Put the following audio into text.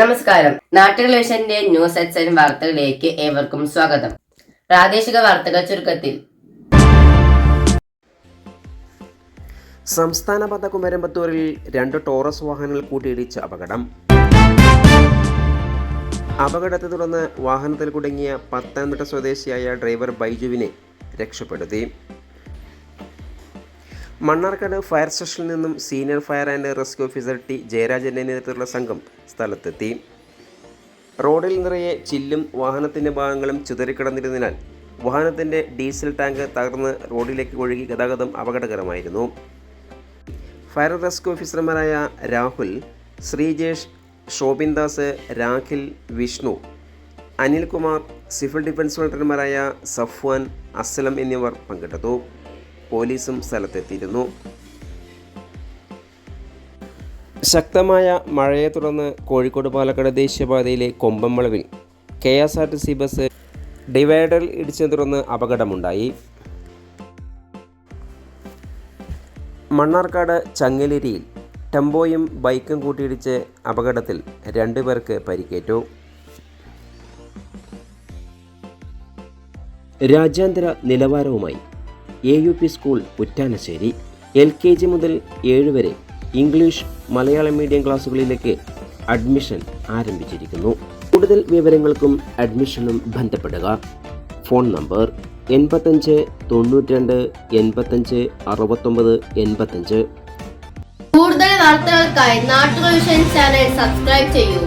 നമസ്കാരം. നാട്ടുകളേഷന്റെ ന്യൂസ് എക്സൻ വാർത്തകളിലേക്ക് ഏവർക്കും സ്വാഗതം. പ്രാദേശിക വാർത്തകൾ ചുരുക്കത്തിൽ. സംസ്ഥാന സംസ്ഥാനപാത കുമരമ്പത്തൂരിൽ രണ്ട് ടോറസ് വാഹനങ്ങൾ കൂട്ടിയിടിച്ച് അപകടം. അപകടത്തെ തുടർന്ന് വാഹനത്തിൽ കുടുങ്ങിയ പത്തനംതിട്ട സ്വദേശിയായ ഡ്രൈവർ ബൈജുവിനെ രക്ഷപ്പെടുത്തി. മണ്ണാർക്കാട് ഫയർ സ്റ്റേഷനിൽ നിന്നും senior fire and rescue officer T ജയരാജന്റെ നേതൃത്വത്തിലുള്ള സംഘം സ്ഥലത്തെത്തി. റോഡിൽ നിറയെ ചില്ലും വാഹനത്തിന്റെ ഭാഗങ്ങളും ചിതറിക്കിടന്നിരുന്നതിനാൽ വാഹനത്തിന്റെ ഡീസൽ ടാങ്ക് തകർന്ന് റോഡിലേക്ക് ഒഴുകി ഗതാഗതം അപകടകരമായിരുന്നു. ഫയർ റെസ്ക്യൂ ഓഫീസർമാരായ രാഹുൽ ശ്രീജേഷ് ഷോബിൻ ദാസ് രാഖിൽ വിഷ്ണു അനിൽകുമാർ സിവിൽ ഡിഫൻസ് വോളണ്ടിയർമാരായ സഫ്വാൻ അസ്ലം എന്നിവർ പങ്കെടുത്തു. പോലീസും സ്ഥലത്തെത്തിയിരുന്നു. ശക്തമായ മഴയെ തുടർന്ന് കോഴിക്കോട് പാലക്കാട് ദേശീയപാതയിലെ കൊമ്പംവളവിൽ K S R T C bus ഡിവൈഡറിൽ ഇടിച്ചതിനെ തുടർന്ന് അപകടമുണ്ടായി. മണ്ണാർക്കാട് ചങ്ങലേരിയിൽ ടെമ്പോയും ബൈക്കും കൂട്ടിയിടിച്ച് അപകടത്തിൽ രണ്ടുപേർക്ക് പരിക്കേറ്റു. രാജ്യാന്തര നിലവാരവുമായി A U P school Puttanassery L K G മുതൽ ഏഴ് വരെ ഇംഗ്ലീഷ് മലയാളം മീഡിയം ക്ലാസ്സുകളിലേക്ക് അഡ്മിഷൻ ആരംഭിച്ചിരിക്കുന്നു. കൂടുതൽ വിവരങ്ങൾക്കും അഡ്മിഷനും ബന്ധപ്പെടുക. ഫോൺ നമ്പർ എൺപത്തഞ്ച് തൊണ്ണൂറ്റിരണ്ട് എൺപത്തഞ്ച് അറുപത്തൊമ്പത് എൺപത്തഞ്ച്. കൂടുതൽ വാർത്തകൾക്കായി നാട്ടുകൾ ചാനൽ സബ്സ്ക്രൈബ് ചെയ്യൂ.